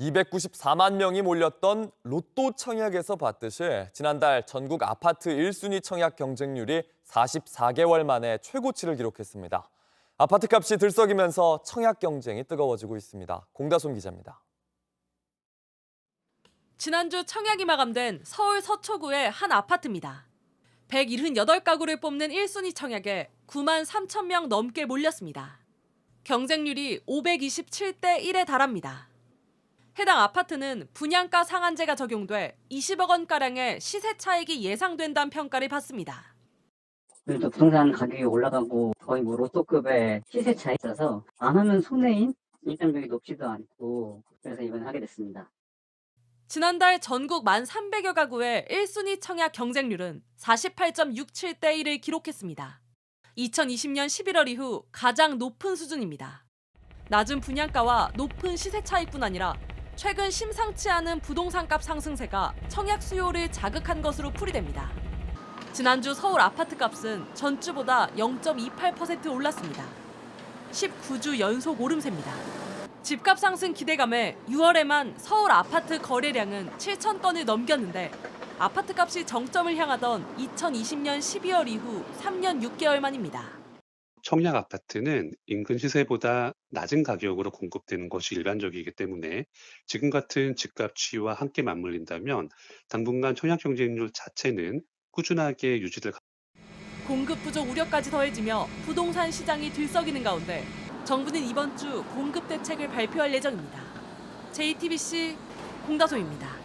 294만 명이 몰렸던 로또 청약에서 봤듯이 지난달 전국 아파트 1순위 청약 경쟁률이 44개월 만에 최고치를 기록했습니다. 아파트 값이 들썩이면서 청약 경쟁이 뜨거워지고 있습니다. 공다솜 기자입니다. 지난주 청약이 마감된 서울 서초구의 한 아파트입니다. 178가구를 뽑는 1순위 청약에 9만 3천 명 넘게 몰렸습니다. 경쟁률이 527대 1에 달합니다. 해당 아파트는 분양가 상한제가 적용돼 20억 원가량의 시세 차익이 예상된다는 평가를 받습니다. 그래도 부동산 가격이 올라가고 거의 뭐 로또급의 시세 차이 있어서 안 하면 손해인 일정적이 높지도 않고 그래서 이번에 하게 됐습니다. 지난달 전국 1,300여 가구의 1순위 청약 경쟁률은 48.67대 1을 기록했습니다. 2020년 11월 이후 가장 높은 수준입니다. 낮은 분양가와 높은 시세 차이뿐 아니라 최근 심상치 않은 부동산값 상승세가 청약 수요를 자극한 것으로 풀이됩니다. 지난주 서울 아파트 값은 전주보다 0.28% 올랐습니다. 19주 연속 오름세입니다. 집값 상승 기대감에 6월에만 서울 아파트 거래량은 7천 건을 넘겼는데 아파트 값이 정점을 향하던 2020년 12월 이후 3년 6개월 만입니다. 청약 아파트는 인근 시세보다 낮은 가격으로 공급되는 것이 일반적이기 때문에 지금 같은 집값 추이와 함께 맞물린다면 당분간 청약 경쟁률 자체는 꾸준하게 유지될 공급 부족 우려까지 더해지며 부동산 시장이 들썩이는 가운데 정부는 이번 주 공급 대책을 발표할 예정입니다. JTBC 공다소입니다.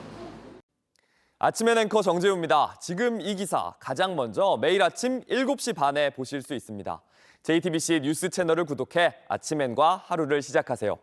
아침엔 앵커 정재우입니다. 지금 이 기사 가장 먼저 매일 아침 7시 반에 보실 수 있습니다. JTBC 뉴스 채널을 구독해 아침엔과 하루를 시작하세요.